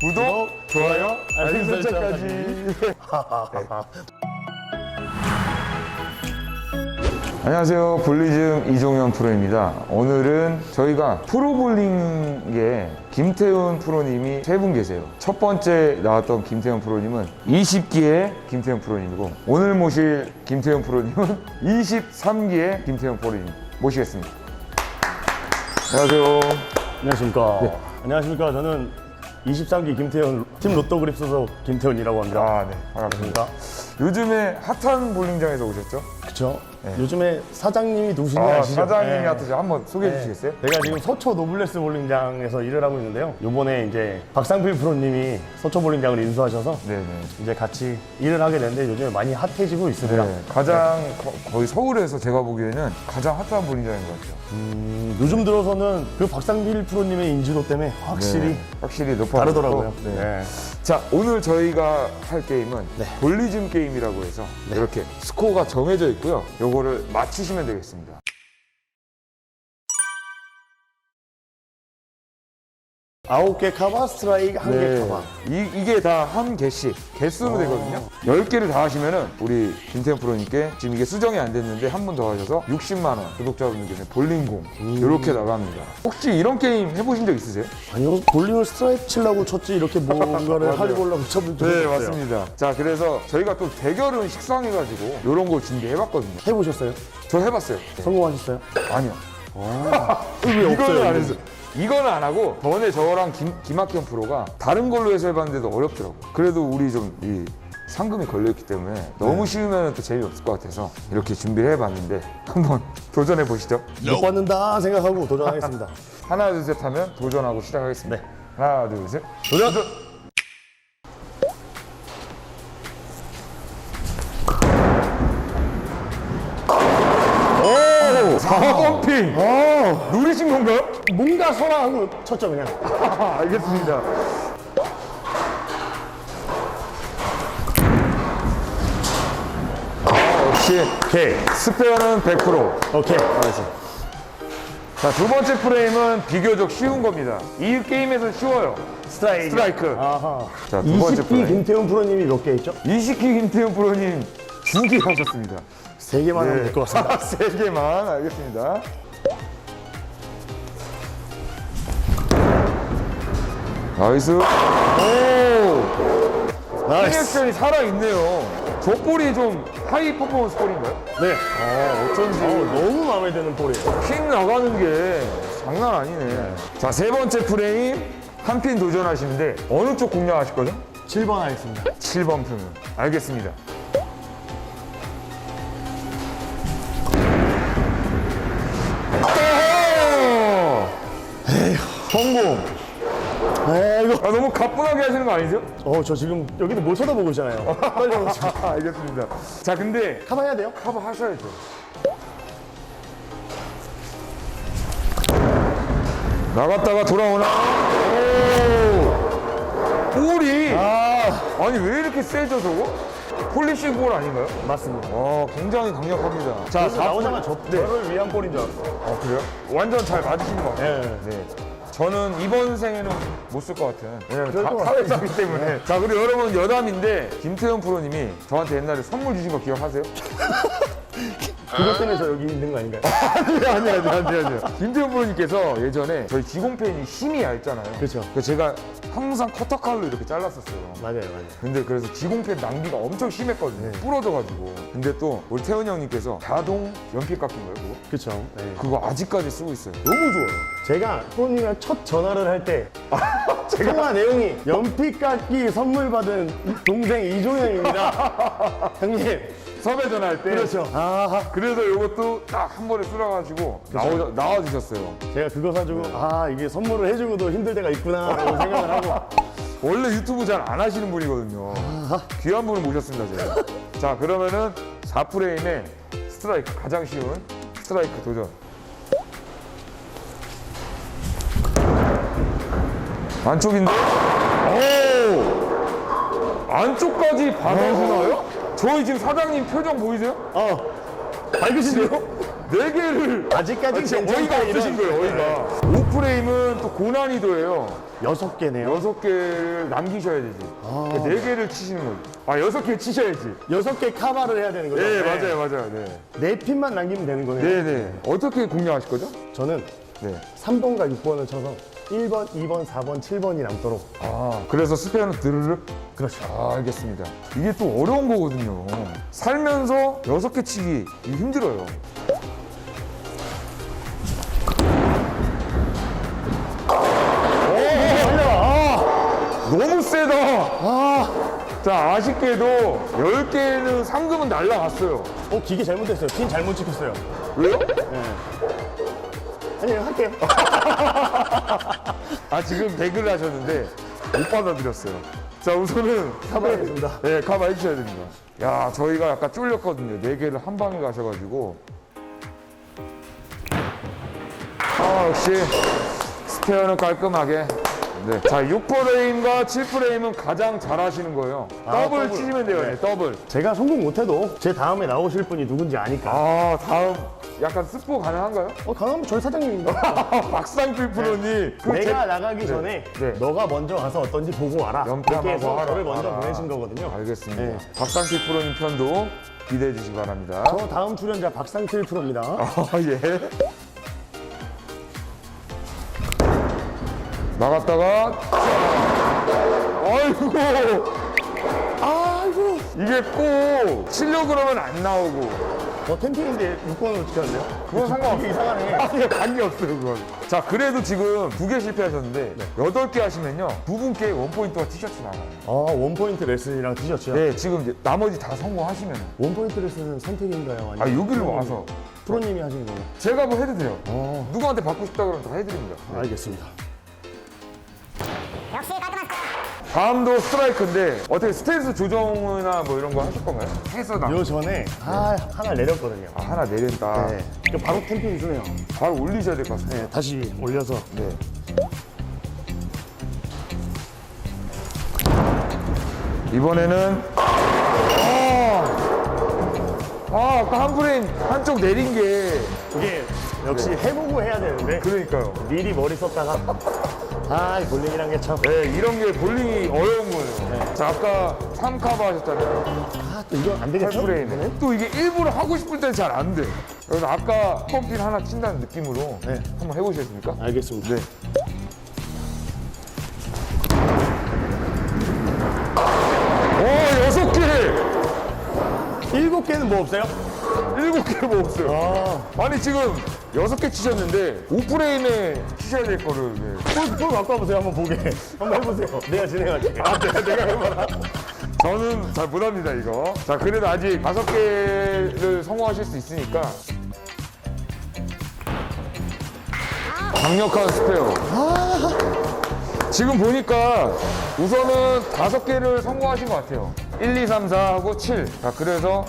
구독, 좋아요, 알림 설정까지. 안녕하세요. 볼리즘 이종현 프로입니다. 오늘은 저희가 프로볼링에 김태훈 프로님이 세 분 계세요. 첫 번째 나왔던 김태훈 프로님은 20기의 김태훈 프로님이고 오늘 모실 김태훈 프로님은 23기의 김태훈 프로님 모시겠습니다. 안녕하세요. 안녕하십니까. 네. 안녕하십니까. 저는 23기 김태현 팀 로또 그립 소속 김태훈이라고 합니다. 아, 네. 반갑습니다. 요즘에 핫한 볼링장에서 오셨죠? 그렇죠. 네. 요즘에 사장님이 누구신지 아, 아시죠? 사장님이 네. 하트죠. 한번 소개해 주시겠어요? 제가 지금 서초 노블레스 볼링장에서 일을 하고 있는데요. 요번에 이제 박상필 프로님이 서초 볼링장을 인수하셔서 네네. 이제 같이 일을 하게 됐는데 요즘에 많이 핫해지고 있습니다. 네, 가장 거, 거의 서울에서 제가 보기에는 가장 핫한 볼링장인 것 같아요. 음, 요즘 들어서는 그 박상필 프로님의 인지도 때문에 확실히 네, 확실히 높아 다르더라고요. 네. 네. 자, 오늘 저희가 할 게임은 네. 볼리즘 게임이라고 해서 이렇게 스코어가 정해져 있고요. 요거를 맞히시면 되겠습니다. 아홉 개 카바 스트라이크 한개 네. 카바. 이, 이게 다 한 개씩 개수로 어. 되거든요. 10개를 다 하시면은 우리 김태현 프로님께 지금 이게 수정이 안 됐는데 한번더 하셔서 60만 원 구독자분들께서 볼링공 음. 이렇게 나갑니다. 혹시 이런 게임 해보신 적 있으세요? 아니요 볼링을 스트라이크 치려고 쳤지 이렇게 뭔가를. 하려고 쳐본 적이 네, 없어요. 맞습니다. 자, 그래서 저희가 또 대결은 식상해가지고 이런 걸 준비해봤거든요. 해보셨어요? 저 해봤어요. 성공하셨어요? 아니요. 왜 이거는 안 했어요. 이거는 안 하고 전에 저랑 김, 김학현 프로가 다른 걸로 해서 해봤는데도 어렵더라고. 그래도 우리 좀 이 상금이 걸려있기 때문에 너무 쉬우면 또 재미없을 것 같아서 이렇게 준비를 해봤는데 한번 도전해 보시죠. 못 받는다 생각하고 도전하겠습니다. 하나 둘 셋 하면 도전하고 시작하겠습니다. 네. 하나 둘 셋. 도전! 오! 4번 핑! 어, 누리신 건가요? 뭔가 설화하고 쳤죠 그냥. 아, 알겠습니다. 아, 역시 오케이. 스페어는 100%. 오케이. 알겠습니다. 자, 두 번째 프레임은 비교적 쉬운 겁니다. 이 게임에서 쉬워요. 스트라이크. 스트라이크. 아하. 자, 두 번째 20기 프레임. 김태훈 프로님이 몇 개 있죠? 이시키 김태훈 프로님 두개 하셨습니다. 세 개만 하면 될 것 같습니다. 세 개만 알겠습니다. 나이스. 오! 나이스. 리액션이 살아 있네요. 저 볼이 좀 하이 퍼포먼스 볼인가요? 네. 어, 어쩐지 어, 너무 마음에 드는 볼이에요. 핑 나가는 게 장난 아니네. 자, 세 번째 프레임 한 핀 도전하시는데 어느 쪽 공략하실 거죠? 7번 하겠습니다. 7번 표면. 알겠습니다. 에휴, 성공. 에이구. 아, 너무 가뿐하게 하시는 거 아니세요? 어, 저 지금 여기도 못 쳐다보고 있잖아요. 떨려가지고. 아, 알겠습니다. 자, 근데 카바해야 돼요? 커버 하셔야죠. 나갔다가 돌아오나? 오! 볼이 아, 아니 왜 이렇게 세죠 저거? 폴리싱 볼 아닌가요? 맞습니다. 어 굉장히 강력합니다. 자, 그래서 나오자마자 저, 저를 위한 볼인 줄 알았어요. 어 그래요? 완전 잘 맞으신 것 같아요. 네. 네. 저는 이번 생에는 못 쓸 것 같아요. 왜냐면 그럴 다, 것 사회자기 때문에. 자, 그리고 여러분 여담인데 김태현 프로님이 저한테 옛날에 선물 주신 거 기억하세요? 그것 때문에 저 여기 있는 거 아닌가요? 아니 아니 아니 아니 아니. 김태현 프로님께서 예전에 저희 지공팬이 힘이 얇잖아요. 그렇죠. 그래서 제가 항상 커터칼로 이렇게 잘랐었어요. 맞아요, 맞아요. 근데 그래서 지공팬 낭비가 엄청 심했거든요. 네. 부러져가지고. 근데 또 우리 태훈 형님께서 자동 연필 깎인 거예요 그거? 그쵸. 네. 그거 아직까지 쓰고 있어요. 너무 좋아요. 제가 프로님이랑 첫 전화를 할 때 통화 내용이 연필깎이 선물 받은 동생 이종현입니다. 형님. 섭외 전화할 때. 그렇죠. 아하. 그래서 이것도 딱 한 번에 쓸어가지고 나오, 나와주셨어요. 제가 그거 사주고 아 이게 선물을 해주고도 힘들 때가 있구나 라고 생각을 하고 원래 유튜브 잘 안 하시는 분이거든요. 귀한 분을 모셨습니다, 제가. 자, 그러면은 4프레임의 스트라이크, 가장 쉬운 스트라이크 도전. 안쪽인데? 오! 안쪽까지 받아주나요? 저희 지금 사장님 표정 보이세요? 어 밝으신데요? 네 개를 아직까지 진짜 괜찮다, 어이가 이런. 없으신 거예요, 어이가. 5프레임은 또 고난이도예요. 여섯 개네요. 여섯 개를 남기셔야 되지. 그러니까 네 개를 치시는 거지. 아 여섯 개 치셔야지. 여섯 개 카바를 해야 되는 거죠? 네, 맞아요, 맞아요. 네. 네 핀만 남기면 되는 거네요. 네, 네. 어떻게 공략하실 거죠? 저는 네. 3번과 6번을 쳐서 1번, 2번, 4번, 7번이 남도록. 아, 그래서 스페어는 드르륵? 그렇죠. 아, 알겠습니다. 이게 또 어려운 거거든요. 살면서 여섯 개 치기 이게 힘들어요. 오, 너무 세다. 자, 아쉽게도 10개는 상금은 날라갔어요. 어, 기계 잘못됐어요. 핀 잘못 찍혔어요. 왜요? 아니요, 할게요. 아, 지금 배그를 하셨는데 못 받아들였어요. 자, 우선은 가봐야겠습니다. 네, 가만히 해주셔야 됩니다. 야, 저희가 약간 쫄렸거든요. 네 개를 한 방에 가셔가지고. 아, 역시 스페어는 깔끔하게. 네. 자, 6프레임과 7프레임은 가장 잘 하시는 거예요. 아, 더블 더블. 치시면 돼요, 네, 더블. 제가 성공 못해도 제 다음에 나오실 분이 누군지 아니까. 아, 다음 약간 스포 가능한가요? 어, 강하면 저희 사장님입니다. 박상필 프로님. 그 내가 제- 나가기 전에 네. 너가 먼저 가서 어떤지 보고 와라. 연패 이렇게 한번 해서 하라. 저를 먼저 알아. 보내신 거거든요. 알겠습니다. 네. 박상필 프로님 편도 기대해 주시기 바랍니다. 저 다음 출연자 박상필 프로입니다. 아, 예. 나갔다가. 아이고. 아이고. 이게 꼭 치려고 그러면 안 나오고. 어, 캠핑인데 6번으로 찍혔네요. 그건 상관없어요. 이게 이상하네. 아니 관계 없어요 그건. 자 그래도 지금 두 개 실패하셨는데 여덟 개 하시면요 두 분께 원포인트와 티셔츠 나가요. 아, 원포인트 레슨이랑 티셔츠요? 네 지금 이제 나머지 다 성공하시면 원포인트 레슨은 선택인가요? 아 아니면 여기로 프로님이- 와서. 프로님이 하시는 거예요? 제가 뭐 해도 돼요. 어, 누구한테 받고 싶다 그러면 다 해드립니다. 알겠습니다. 다음도 스트라이크인데 어떻게 스탠스 조정이나 뭐 이런 거 하실 건가요? 해서 나 요 전에 아, 하나 내렸거든요. 아, 하나 내린다. 네. 이거 바로 캠핑 주네요. 바로 올리셔야 될 것 같습니다. 네, 다시 올려서 네. 이번에는 아, 아 아까 한 프레임 한쪽 내린 게 이게 역시 해보고 해야 되는데 그러니까요. 미리 머리 썼다가 아, 이 볼링이란 게 참. 네, 이런 게 볼링이 어려운 거예요. 자, 아까 3카바 하셨잖아요. 아, 또 이거 안 되겠죠? 8프레임에. 또 이게 일부러 하고 싶을 때는 잘안 돼. 그래서 아까 펌핀 하나 친다는 느낌으로 네. 한번 해보시겠습니까? 알겠습니다. 네. 오, 여섯 개! 일곱 개는 뭐 없어요? 일곱 개 먹었어요. 아, 아니, 지금 여섯 개 치셨는데, 5프레임에 치셔야 될 거를. 네. 볼, 볼 갖고 와보세요. 한번 보게. 한번 해보세요. 내가 진행할게. 아, 내가, 내가 해봐라. 저는 잘 못합니다, 이거. 자, 그래도 아직 다섯 개를 성공하실 수 있으니까. 강력한 스페어. 지금 보니까 우선은 다섯 개를 성공하신 것 같아요. 1, 2, 3, 4 하고 7. 자, 그래서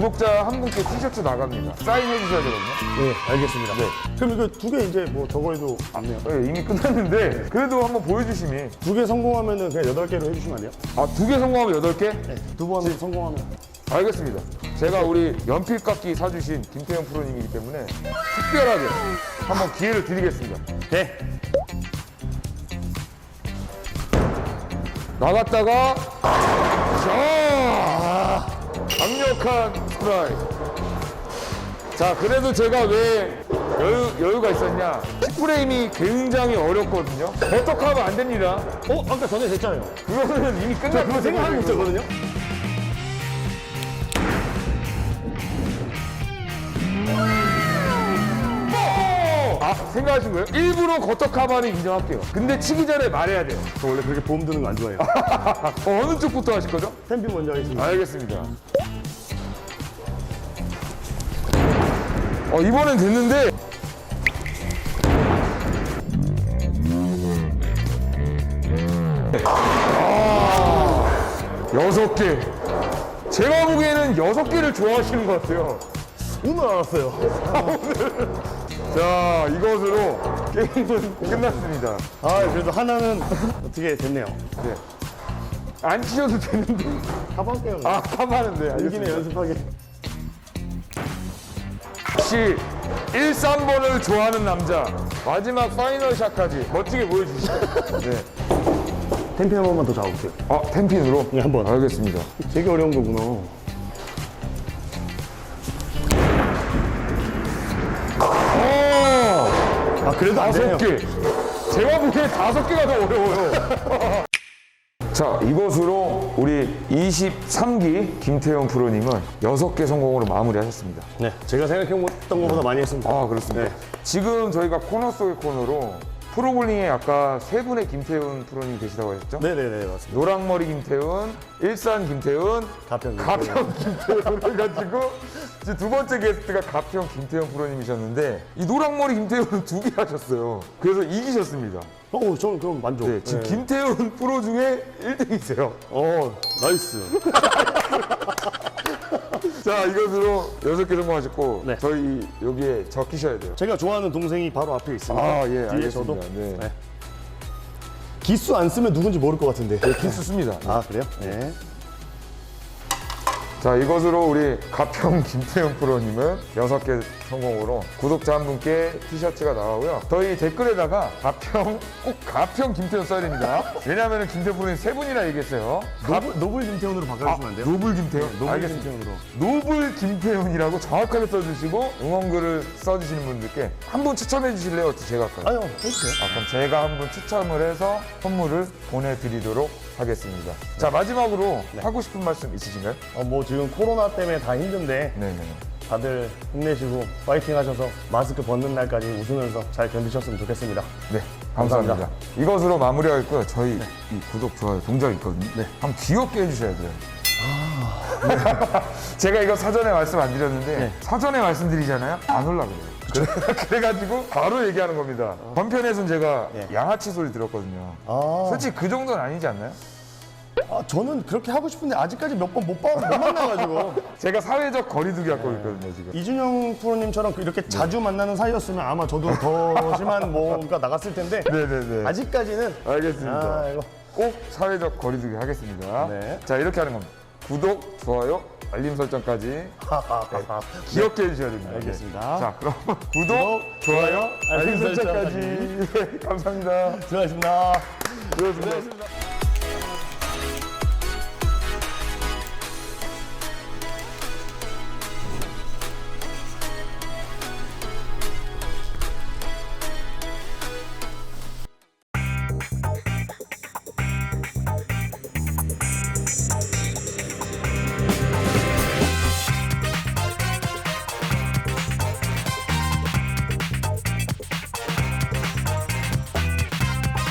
구독자 한 분께 티셔츠 나갑니다. 사인해 주셔야 되거든요. 네, 알겠습니다. 네. 그럼 이거 두 개 이제 뭐 저거 해도 없네요. 네, 이미 끝났는데, 그래도 한번 보여주시면. 두개 성공하면은 그냥 여덟 개로 해주시면 안 돼요? 아, 두 개 성공하면 여덟 개? 네. 두 번 성공하면. 알겠습니다. 제가 우리 연필깎이 사주신 김태형 프로님이기 때문에 특별하게 한번 기회를 드리겠습니다. 네. 나갔다가 자 강력한 스트라이크. 자 그래도 제가 왜 여유, 여유가 있었냐? 10프레임이 굉장히 어렵거든요. 버떡하면 안 됩니다. 어? 아까 전에 됐잖아요. 그거는 이미 저 끝났 그거 생각하고 있었거든요. 아 생각하신 거예요? 일부러 거떡하바는 인정할게요. 근데 치기 전에 말해야 돼요. 저 원래 그렇게 보험 드는 거 안 좋아해요. 어, 어느 쪽부터 하실 거죠? 템핑 먼저 하겠습니다. 알겠습니다. 어, 이번엔 됐는데. 아, 여섯 개. 제가 보기에는 여섯 개를 좋아하시는 것 같아요. 오늘 알았어요. 자, 이것으로 게임은 끝났습니다. 아, 그래도 하나는 어떻게 됐네요. 네. 안 치셔도 되는데. 가볼게요. 아, 가만한데. 이기네 알겠습니다. 연습하게. 혹시 1, 3번을 좋아하는 남자 마지막 파이널 샷까지 멋지게 보여주시죠. 네. 템핑 한 번만 더 잡아보세요. 아, 텐핀으로? 네, 한번. 알겠습니다. 되게 어려운 거구나. 어! 아, 그래도 안 되네요. 다섯 개. 제가 보기엔 다섯 개가 더 어려워요. 자, 이것으로 우리 23기 김태형 프로님은 여섯 개 성공으로 마무리하셨습니다. 네, 제가 생각했던 것보다 많이 했습니다. 아, 그렇습니다. 네. 지금 저희가 코너 속의 코너로 프로볼링에 아까 세 분의 김태훈 프로님 계시다고 하셨죠? 네네네, 맞습니다. 노랑머리 김태훈, 일산 김태훈, 가평 김태훈. 가평 김태훈을 가지고 이제 두 번째 게스트가 가평 김태훈 프로님이셨는데 이 노랑머리 김태훈은 두 개 하셨어요. 그래서 이기셨습니다. 어, 저는 그럼 만족. 네, 지금 김태훈 프로 중에 1등이세요. 어, 나이스. 자, 이것으로 여섯 개 성공하셨고 네. 저희 여기에 적히셔야 돼요. 제가 좋아하는 동생이 바로 앞에 있습니다. 아, 예, 뒤에 알겠습니다. 저도. 네. 네. 기수 안 쓰면 누군지 모를 것 같은데. 키스 씁니다. 아, 그래요? 네. 자 이것으로 우리 가평 김태형 프로님은 여섯 개 성공으로 구독자 한 분께 티셔츠가 나가고요. 저희 댓글에다가 가평 꼭 가평 김태형 써야 됩니다. 왜냐하면 김태형 프로님 세 분이나 얘기했어요. 노블, 노블 김태훈으로 바꿔주시면 안 돼요? 노블 김태형. 노블 알겠습니다. 김태훈으로. 노블 김태훈이라고 정확하게 써주시고 응원글을 써주시는 분들께 한 분 추첨해 주실래요? 어떻게 제가 할까요? 아니요, 해주세요. 아, 그럼 제가 한 분 추첨을 해서 선물을 보내드리도록 하겠습니다. 자 마지막으로 하고 싶은 말씀 있으신가요? 어, 뭐 지금 코로나 때문에 다 힘든데 네네. 다들 힘내시고 파이팅 하셔서 마스크 벗는 날까지 웃으면서 잘 견디셨으면 좋겠습니다. 네, 감사합니다. 감사합니다. 이것으로 마무리하겠고요. 저희 이 구독, 좋아요, 동작 있거든요. 네. 한번 귀엽게 해주셔야 돼요. 네. 제가 이거 사전에 말씀 안 드렸는데 네. 사전에 말씀드리잖아요. 안 올라 그래요. 그래 가지고 바로 얘기하는 겁니다. 전편에선 제가 네. 양아치 소리 들었거든요. 아, 솔직히 그 정도는 아니지 않나요? 아, 저는 그렇게 하고 싶은데 아직까지 몇번못못 만나가지고 제가 사회적 거리두기 갖고 있거든요, 지금. 이준영 프로님처럼 이렇게 자주 만나는 사이였으면 아마 저도 더 심한 뭔가 나갔을 텐데 네네네. 아직까지는 알겠습니다. 아 이거 꼭 사회적 거리두기 하겠습니다. 네. 자, 이렇게 하는 겁니다. 구독, 좋아요, 알림 설정까지 하하하하. 귀엽게 해주셔야 됩니다. 알겠습니다. 네. 자, 그럼 구독, 좋아요, 알림 알림 설정까지. 네, 감사합니다. 수고하셨습니다. 수고하셨습니다.